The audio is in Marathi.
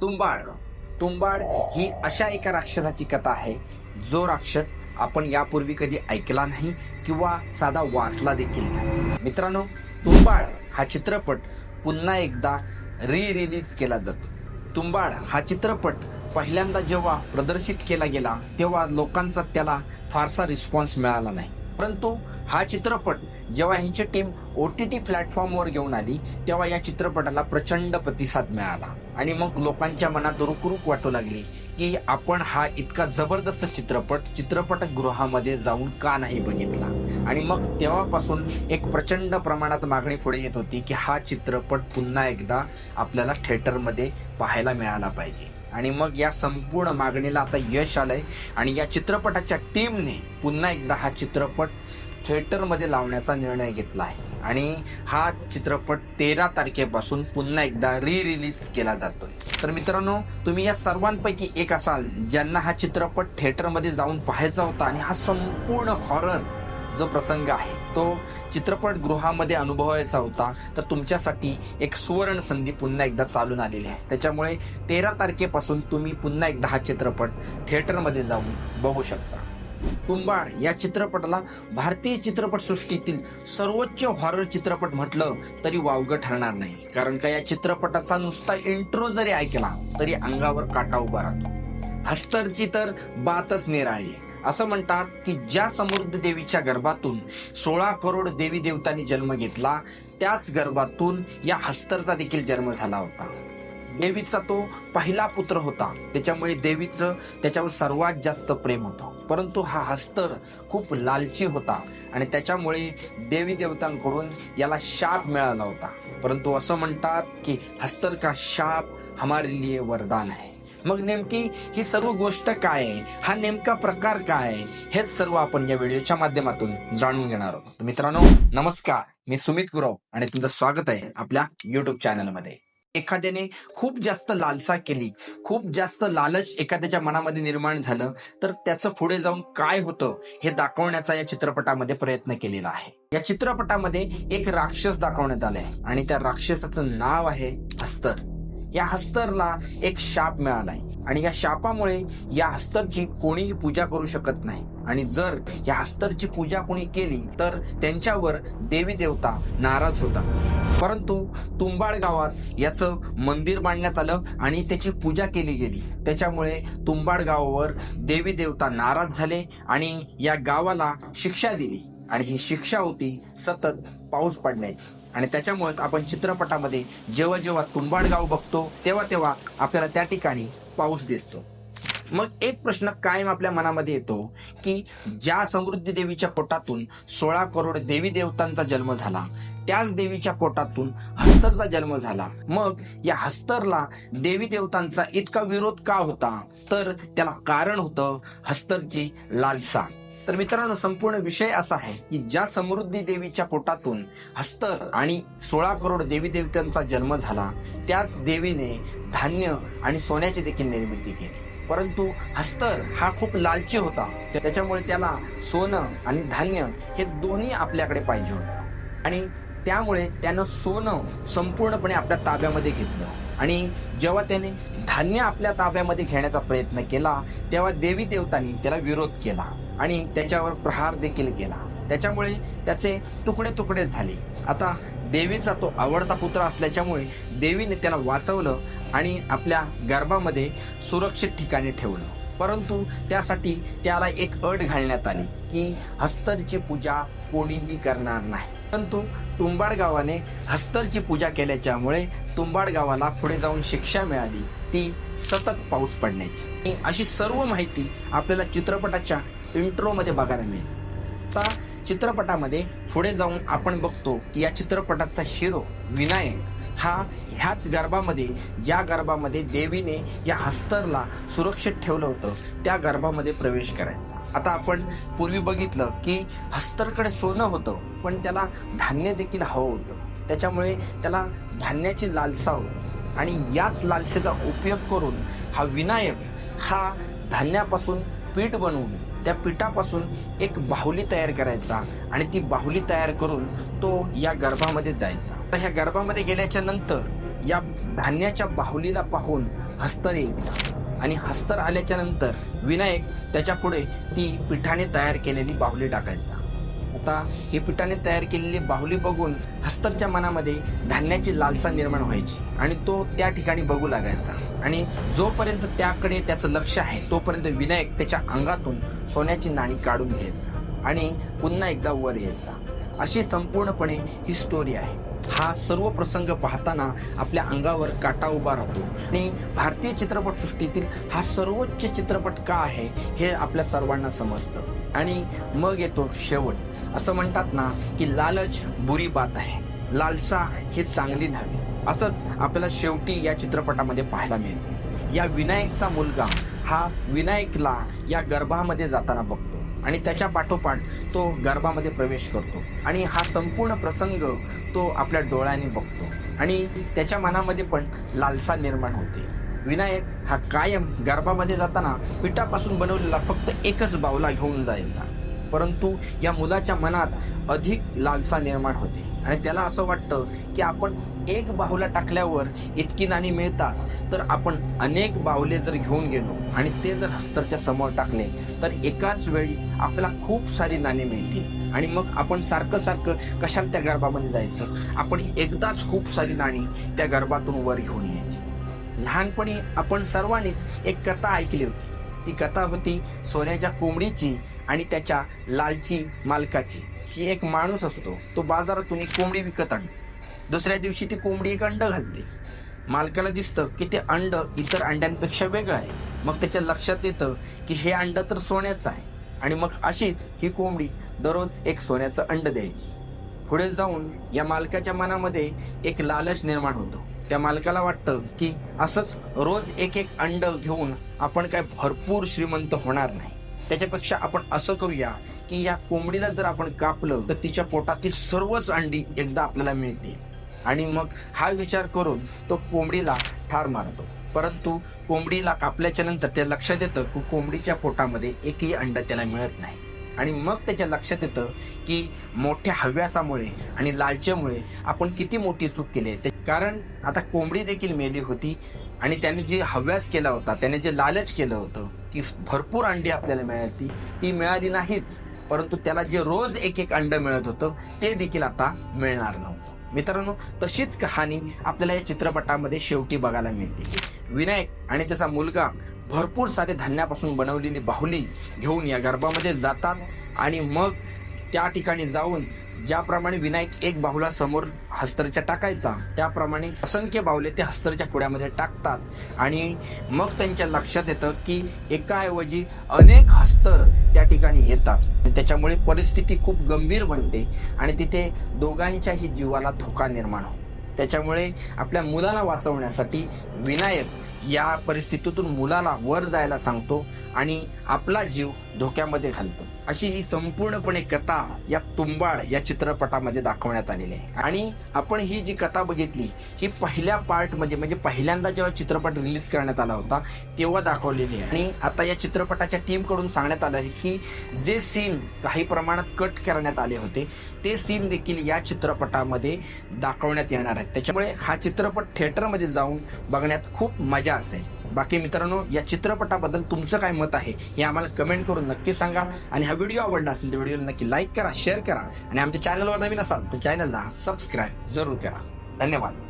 तुंबाड. तुंबाड ही अशा एका राक्षसाची कथा आहे जो राक्षस आपण यापूर्वी कधी ऐकला नाही किंवा साधा वाचला देखील नाही. मित्रांनो तुंबाड हा चित्रपट पुन्हा एकदा री रिलीज केला जातो. तुंबाड हा चित्रपट पहिल्यांदा जेव्हा प्रदर्शित केला गेला तेव्हा लोकांचा त्याला फारसा रिस्पॉन्स मिळाला नाही. परंतु हा चित्रपट जेव्हा ह्यांची टीम ओ टी टी प्लॅटफॉर्मवर घेऊन आली तेव्हा या चित्रपटाला प्रचंड प्रतिसाद मिळाला. आणि मग लोकांच्या मनात रुकरुक वाटू लागली की आपण हा इतका जबरदस्त चित्रपट चित्रपटगृहामध्ये जाऊन का नाही बघितला? आणि मग तेव्हापासून एक प्रचंड प्रमाणात मागणी पुढे येत होती की हा चित्रपट पुन्हा एकदा आपल्याला थिएटरमध्ये पाहायला मिळाला पाहिजे. आणि मग या संपूर्ण मागणीला आता यश आलंय. आणि या चित्रपटाच्या टीमने पुन्हा एकदा हा चित्रपट थिएटरमध्ये लावण्याचा निर्णय घेतला आहे आणि हा चित्रपट तेरा तारखेपासून पुन्हा एकदा री रिलीज केला जातोय. तर मित्रांनो तुम्ही या सर्वांपैकी एक असाल ज्यांना हा चित्रपट थिएटरमध्ये जाऊन पाहायचा होता. आणि हा संपूर्ण हॉरर जो प्रसंग आहे तो चित्रपटगृहामध्ये अनुभवायचा होता तर तुमच्यासाठी एक सुवर्ण संधी पुन्हा एकदा चालून आलेली आहे. त्याच्यामुळे तेरा तारखेपासून तुम्ही पुन्हा एकदा हा चित्रपट थिएटरमध्ये जाऊन बघू शकता. तुंबाड या चित्रपटाला भारतीय चित्रपटसृष्टीतील सर्वोच्च हॉरर चित्रपट म्हटलं तरी वावगं ठरणार नाही. कारण का या चित्रपटाचा नुसता इंट्रो जरी ऐकला तरी अंगावर काटा उभा राहतो. हस्तरची तर बातच निराळी. असं म्हणतात की ज्या समृद्ध देवीच्या गर्भातून सोळा करोड देवी देवतांनी जन्म घेतला त्याच गर्भातून या हस्तरचा देखील जन्म झाला होता. देवीचा तो पहिला पुत्र होता. त्याच्यामुळे देवीचं त्याच्यावर सर्वात जास्त प्रेम होतं. परंतु हा हस्तर खूप लालची होता आणि त्याच्यामुळे देवी देवतांकडून याला शाप मिळाला होता. परंतु असं म्हणतात की हस्तर का शाप हमारे लिए वरदान आहे. मग नेमकी ही सर्व गोष्ट काय आहे? हा नेमका प्रकार काय आहे? हेच सर्व आपण या व्हिडिओच्या माध्यमातून जाणून घेणार आहोत. मित्रांनो नमस्कार. मी सुमित गुरव आणि तुमचं स्वागत आहे आपल्या युट्यूब चॅनलमध्ये एखाद्याने खूप जास्त लालसा केली खूप जास्त लालच एखाद्याच्या मनामध्ये निर्माण झालं तर त्याचं पुढे जाऊन काय होतं हे दाखवण्याचा या चित्रपटामध्ये प्रयत्न केलेला आहे. या चित्रपटामध्ये एक राक्षस दाखवण्यात आलाय आणि त्या राक्षसाचं नाव आहे अस्तर. या हस्तरला एक शाप मिळालाय. आणि या शापामुळे या हस्तरची कोणीही पूजा करू शकत नाही. आणि जर या हस्तरची पूजा कोणी केली तर त्यांच्यावर देवी देवता नाराज होतात. परंतु तुंबाड गावात याचं मंदिर बांधण्यात आलं आणि त्याची पूजा केली गेली. त्याच्यामुळे तुंबाड गावावर देवी देवता नाराज झाले आणि या गावाला शिक्षा दिली. आणि ही शिक्षा होती सतत पाऊस पडण्याची. आणि त्याच्यामुळेच आपण चित्रपटामध्ये जेव्हा जेव्हा तुंबाड गाव बघतो तेव्हा तेव्हा आपल्याला त्या ठिकाणी पाऊस दिसतो. मग एक प्रश्न कायम आपल्या मनामध्ये येतो की ज्या समृद्धी देवीच्या पोटातून सोळा करोड देवी देवतांचा जन्म झाला त्याच देवीच्या पोटातून हस्तरचा जन्म झाला. मग या हस्तरला देवी देवतांचा इतका विरोध का होता? तर त्याला कारण होतं हस्तरची लालसा. तर मित्रांनो संपूर्ण विषय असा आहे की ज्या समृद्धी देवीच्या पोटातून हस्तर आणि सोळा करोड देवी देवतांचा जन्म झाला त्याच देवीने धान्य आणि सोन्याची देखील निर्मिती केली. परंतु हस्तर हा खूप लालची होता. त्याच्यामुळे त्याला सोनं आणि धान्य हे दोन्ही आपल्याकडे पाहिजे होतं. आणि त्यामुळे त्यानं सोनं संपूर्णपणे आपल्या ताब्यामध्ये घेतलं. आणि जेव्हा त्याने धान्य आपल्या ताब्यामध्ये घेण्याचा प्रयत्न केला तेव्हा देवी देवतांनी त्याला विरोध केला. आणि त्याच्यावर प्रहार देखील केला. त्याच्यामुळे त्याचे तुकडे तुकडे झाले. आता देवीचा तो आवडता पुत्र असल्याच्यामुळे देवीने त्याला वाचवलं आणि आपल्या गर्भामध्ये सुरक्षित ठिकाणी ठेवलं. परंतु त्यासाठी त्याला एक अट घालण्यात आली की हस्तरची पूजा कोणीही करणार नाही. परंतु तुंबाड गावाने हस्तरची पूजा केल्याच्यामुळे तुंबाड गावाला पुढे जाऊन शिक्षा मिळाली. ती सतत पाऊस पडण्याची. अशी सर्व माहिती आपल्याला चित्रपटाच्या इंट्रोमध्ये बघायला मिळेल. आता चित्रपटामध्ये पुढे जाऊन आपण बघतो की या चित्रपटाचा हिरो विनायक हा ह्याच गर्भामध्ये ज्या गर्भामध्ये देवीने या हस्तरला सुरक्षित ठेवलं होतं त्या गर्भामध्ये प्रवेश करायचा. आता आपण पूर्वी बघितलं की हस्तरकडे सोनं होतं पण त्याला धान्य देखील हवं होतं. त्याच्यामुळे त्याला धान्याची लालसा होती. आणि याच लालसेचा उपयोग करून हा विनायक हा धान्यापासून पीठ बनवून त्या पिठापासून एक बाहुली तयार करायचा आणि ती बाहुली तयार करून तो या गर्भामध्ये जायचा. तर ह्या गर्भामध्ये गेल्याच्यानंतर या धान्याच्या बाहुलीला पाहून हस्तर यायचा आणि हस्तर आल्याच्यानंतर विनायक त्याच्या पुढे ती पिठाने तयार केलेली बाहुली टाकायचा. आता हे पिठाने तयार केलेली बाहुली बघून हस्तरच्या मनामध्ये धान्याची लालसा निर्माण व्हायची आणि तो त्या ठिकाणी बघू लागायचा. आणि जोपर्यंत त्याकडे त्याचं लक्ष आहे तोपर्यंत विनायक त्याच्या अंगातून सोन्याची नाणी काढून घ्यायचा आणि पुन्हा एकदा वर यायचा. अशी संपूर्णपणे ही स्टोरी आहे. हा सर्व प्रसंग पाहताना आपल्या अंगावर काटा उभा राहतो. आणि भारतीय चित्रपटसृष्टीतील हा सर्वोच्च चित्रपट का आहे हे आपल्या सर्वांना समजतं. आणि मग येतो शेवट. असं म्हणतात ना की लालच बुरी बात आहे. लालसा ही चांगली नव्हे. असंच आपल्याला शेवटी या चित्रपटामध्ये पाहायला मिळेल. या विनायकचा मुलगा हा विनायकला या गर्भामध्ये जाताना बघतो आणि त्याच्या पाठोपाठ तो गर्भामध्ये प्रवेश करतो आणि हा संपूर्ण प्रसंग तो आपल्या डोळ्याने बघतो आणि त्याच्या मनामध्ये पण लालसा निर्माण होते. विनायक हा कायम गर्भामध्ये जाताना पिठापासून बनवलेला फक्त एकच बावला घेऊन जायचा. परंतु या मुलाच्या मनात अधिक लालसा निर्माण होते. आणि त्याला असं वाटतं की आपण एक बाहुला टाकल्यावर इतकी नाणी मिळतात तर आपण अनेक बाहुले जर घेऊन गेलो आणि ते जर हस्तरच्या समोर टाकले तर एकाच वेळी आपल्याला खूप सारी नाणी मिळतील. आणि मग आपण सारखं सारखं कशाला त्या गर्भामध्ये जायचं? आपण एकदाच खूप सारी नाणी त्या गर्भातून वर घेऊन यायची. लहानपणी आपण सर्वांनीच एक कथा ऐकली होती. ती कथा होती सोन्याच्या कोंबडीची आणि त्याच्या लालची मालकाची. ही एक माणूस असतो तो बाजारातून एक कोंबडी विकत आण दुसऱ्या दिवशी ती कोंबडी एक अंड घालते. मालकाला दिसतं की ते अंड इतर अंड्यांपेक्षा वेगळं आहे. मग त्याच्या लक्षात येतं की हे अंड तर सोन्याचं आहे. आणि मग अशीच ही कोंबडी दररोज एक सोन्याचं अंड द्यायची. पुढे जाऊन या मालकाच्या मनामध्ये एक लालच निर्माण होतो. त्या मालकाला वाटतं की असंच रोज एक एक अंड घेऊन आपण काय भरपूर श्रीमंत होणार नाही. त्याच्यापेक्षा आपण असं करूया की या कोंबडीला जर आपण कापलं तर तिच्या पोटातील सर्वच अंडी एकदा आपल्याला मिळतील. आणि मग हा विचार करून तो कोंबडीला ठार मारतो. परंतु कोंबडीला कापल्याच्या नंतर ते लक्षात येतं की कोंबडीच्या पोटामध्ये एकही अंड त्याला मिळत नाही. आणि मग त्याच्या लक्षात येतं की मोठ्या हव्यासामुळे आणि लालच्यामुळे आपण किती मोठी चूक केली आहे. कारण आता कोंबडी देखील मेली होती आणि त्याने जे हव्यास केला होता त्याने जे लालच केलं होतं की भरपूर अंडी आपल्याला मिळाली ती मिळाली नाहीच परंतु त्याला जे रोज एक एक अंड मिळत होतं ते देखील आता मिळणार नव्हतं. मित्रांनो तशीच कहाणी आपल्याला या चित्रपटामध्ये शेवटी बघायला मिळते. विनायक आणि त्याचा मुलगा भरपूर सारे धान्यापासून बनवलेली बाहुली घेऊन या गर्भामध्ये जातात आणि मग त्या ठिकाणी जाऊन ज्याप्रमाणे विनायक एक बाहुला समोर हस्तरच्या टाकायचा त्याप्रमाणे असंख्य बाहुले ते हस्तरच्या पुड्यामध्ये टाकतात. आणि मग त्यांच्या लक्षात येतं की एकाऐवजी अनेक हस्तर त्या ठिकाणी येतात. त्याच्यामुळे परिस्थिती खूप गंभीर बनते आणि तिथे दोघांच्याही जीवाला धोका निर्माण होतो. त्याच्यामुळे आपल्या मुलाला वाचवण्यासाठी विनायक या परिस्थितीतून मुलाला वर जायला सांगतो आणि आपला जीव धोक्यामध्ये घालतो. अशी ही संपूर्णपणे कथा या तुंबाड या चित्रपटामध्ये दाखवण्यात आलेली आहे. आणि आपण ही जी कथा बघितली ही पहिल्या पार्टमध्ये म्हणजे पहिल्यांदा जेव्हा चित्रपट रिलीज करण्यात आला होता तेव्हा दाखवलेली आहे. आणि आता या चित्रपटाच्या टीमकडून सांगण्यात आलं आहे की जे सीन काही प्रमाणात कट करण्यात आले होते ते सीन देखील या चित्रपटामध्ये दाखवण्यात येणार आहेत. त्याच्यामुळे हा चित्रपट थिएटरमध्ये जाऊन बघण्यात खूप मजा असेल. बाकी मित्रांनो या चित्रपटाबद्दल तुमचं काय मत आहे हे आम्हाला कमेंट करून नक्की सांगा. आणि हा व्हिडिओ आवडला असेल तर व्हिडिओला नक्की लाईक करा शेअर करा. आणि आमच्या चॅनलवर नवीन असाल तर चॅनलला सबस्क्राईब जरूर करा. धन्यवाद.